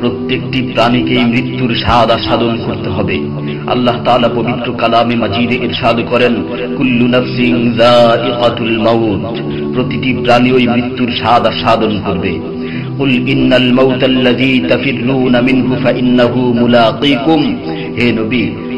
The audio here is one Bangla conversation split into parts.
প্রত্যেকটি প্রাণীকেই মৃত্যুর স্বাদ আস্বাদন করতে হবে। আল্লাহ তালা পবিত্র কালামে মাজিদে ইরশাদ করেন, কুল্লু নাফসিন যায়িকাতুল মাউত প্রতিটি প্রাণী ওই মৃত্যুর স্বাদ আস্বাদন করবে। কুল ইন্নাল الذي تفرون মিনহু, ফাইন্নাহু ملاقيكم হে নবী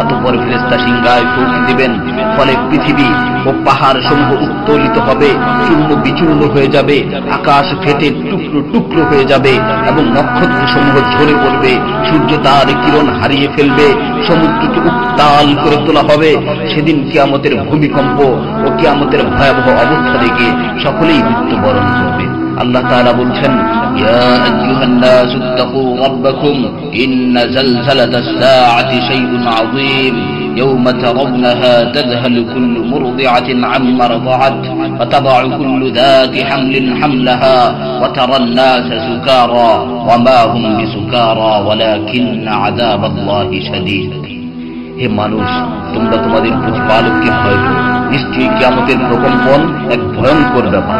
অতঃপর ফেরেশতা সিংগায় ফুঁক দিবেন। ফলে পৃথিবী ও পাহাড় সমূহ উত্তোলিত হবে, চূর্ণ বিচূর্ণ হয়ে যাবে, আকাশ ফেটে টুকরো টুকরো হয়ে যাবে এবং নক্ষত্র সমূহ ঝরে পড়বে, সূর্য তার কিরণ হারিয়ে ফেলবে, সমুদ্রকে উত্তাল করে তোলা হবে। সেদিন কিয়ামতের ভূমিকম্প ও কিয়ামতের ভয়াবহ অবস্থা দেখে সকলেই মৃত্যুবরণ করবে। আল্লাহ তাআলা বলছেন ইয়া আইয়ুহান নাস ইত্তাকু রাব্বাকুম ইন্না জালজালাতাস সাআতি শাইউন আযীম يوم ترونها تذهل كل مرضعة عما رضعت وتضع كل ذات حمل حملها وترى الناس سكارى وما هم بسكارى ولكن عذاب الله شديد হে মানুষ তোমরা তোমাদের প্রতিপালককে ভয় করো নিশ্চয়ই কিয়ামতের প্রকম্পন এক ভয়ঙ্কর ব্যাপার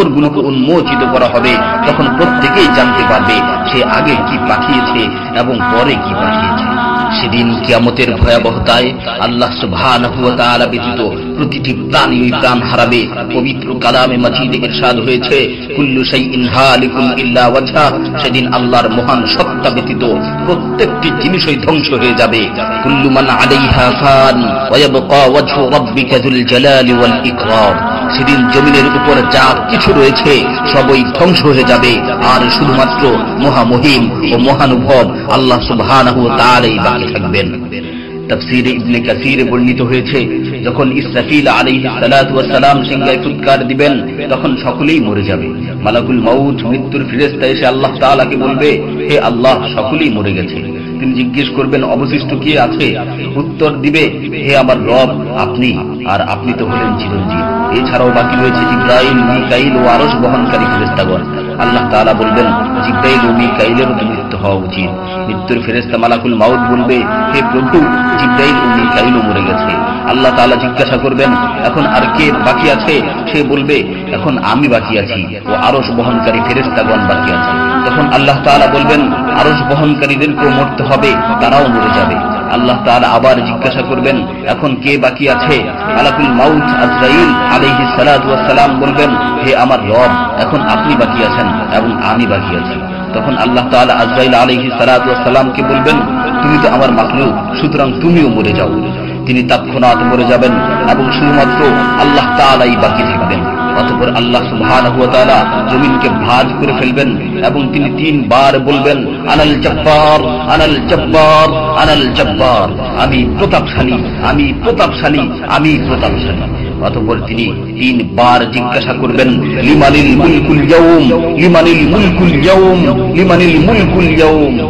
কবরগুলোকে উন্মোচিত করা হবে, তখন প্রত্যেকেই জানতে পারবে সে আগে কি পাঠিয়েছে এবং পরে কি পাঠিয়েছে। সেদিন কিয়ামতের ভয়াবহতায় আল্লাহ সুবহানাহু ব্যতীত প্রতিটি প্রাণী ওই প্রাণ হারাবে। পবিত্র কালামে মাজিদে ইরশাদ হয়েছে, কুল্লু শাইইন হালিকুন ইল্লা ওয়াজহা সেদিন আল্লাহর মহান সত্তা ব্যতীত প্রত্যেকটি জিনিসই ধ্বংস হয়ে যাবে। কুল্লু মান আলাইহা ফান ওয়া ইয়াবকা ওয়াজহু রাব্বিকা যুল জালালি ওয়াল ইকরাম সেদিন জমিনের উপর যা কিছু রয়েছে, সবই ধ্বংস হয়ে যাবে। আর শুধুমাত্র মহামহিম ও মহানুভব আল্লাহ ওয়া তাআলাই বাকি থাকবেন। বর্ণিত হয়েছে, যখন ইসরাফিল সিংহায় দিবেন, তখন সকলেই মরে যাবে। মালাকুল মাউত, মৃত্যুর ফেরেশতা এসে আল্লাহ তাআলাকে বলবে, হে আল্লাহ, সকলেই মরে গেছে। তিনি জিজ্ঞেস করবেন, অবশিষ্ট কে আছে? উত্তর দিবে, হে আমার রব, আপনি, আর আপনি তো হলেন চিরঞ্জীব। এছাড়াও বাকি রয়েছে জিব্রাইল, মিকাইল ও আরশ বহনকারী ফেরেস্তাগণ আল্লাহ তাআলা বলবেন, জিব্রাইল ও মিকাইলেরও মৃত্যু হওয়া উচিত। মৃত্যুর ফেরেস্তা মালাকুল মাউদ বলবে, হে প্রভু, জিব্রাইল ও মিকাইলও মরে গেছে। আল্লাহ তাআলা জিজ্ঞাসা করবেন, এখন আর কে বাকি আছে? সে বলবে, এখন আমি বাকি আছি ও আরশ বহনকারী ফেরেস্তাগণ বাকি আছে। তখন আল্লাহ তাআলা বলবেন, আরশ বহনকারীদেরকেও মরতে হবে, তারাও মরে যাবে। আল্লাহ তাআলা আবার জিজ্ঞাসা করবেন, এখন কে বাকি আছে? মালাকুল মাউত আজরাইল সালাতু সালাম বলবেন, হে আমার রব, এখন আপনি বাকি আছেন এবং আমি বাকি আছি। তখন আল্লাহ তাআলা আজরাইল আলাইহি সালামকে বলবেন, তুমি তো আমার মাখলুক, সুতরাং তুমিও মরে যাও। তিনি তৎক্ষণাৎ মরে যাবেন এবং শুধুমাত্র আল্লাহ তাআলাই বাকি থাকবেন। অতঃপর আল্লাহ সুবহানাহু ওয়া তাআলা জমিনকে ভাঁজ করে ফেলবেন এবং তিনি তিনবার বলবেন, আনাল জব্বার আনাল জব্বার আনাল জব্বার। আমি প্রতাপশালী আমি প্রতাপশালী আমি প্রতাপশালী। অতঃপর তিনি তিনবার জিজ্ঞাসা করবেন, লিমানিল মুলকুল ইয়াউম, লিমানিল মুলকুল ইয়াউম, লিমানিল মুলকুল ইয়াউম?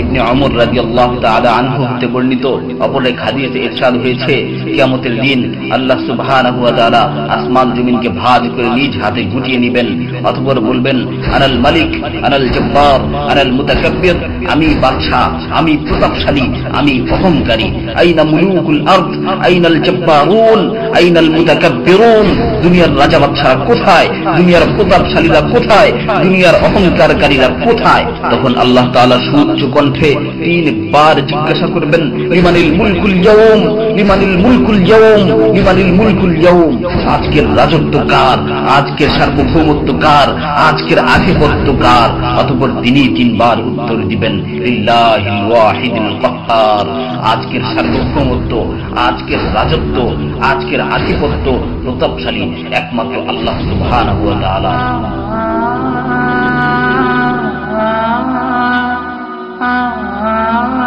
ইবনে অমর রাদিয়াল্লাহু তাআলা আনহু হতে বর্ণিত অপর এক হাদিসে হয়েছে, কিয়ামতের দিন আল্লাহ ওয়া আসমান জমিনকে ভাঁজ করে নিজ হাতে গুটিয়ে নেবেন। অতঃপর বলবেন, আনাল মালিক, আনাল জব্বার, আনাল মুতাকাব্বির, আমি বাদশা আমি প্রতাপশালী, আমি অহংকারী। আইনা মুলুকুল আরদ, আইনাল জব্বারুন আইনাল মুতাকাব্বিরুন? দুনিয়ার রাজা বাদশাহ কোথায়? দুনিয়ার প্রতাপশালীরা কোথায়? দুনিয়ার অহংকারকারীরা কোথায়? তখন আল্লাহ তাআলা সুউচ্চ কণ্ঠে তিনবার জিজ্ঞাসা করবেন, লিমানিল মুলকুল ইয়াউম? লিমানিল মুলকুল ইয়াউম? লিমানিল মুলকুল ইয়াউম? আজকের রাজত্ব কার আজকের সার্বভৌমত্ব কার আজকের আধিপত্য কার অতপর তিনি তিনবার উত্তর দিবেন আজকের সার্বভৌমত্ব আজকের রাজত্ব আজকের আধিপত্য প্রতাপশালী একমাত্র আল্লাহ সুবাহ Ah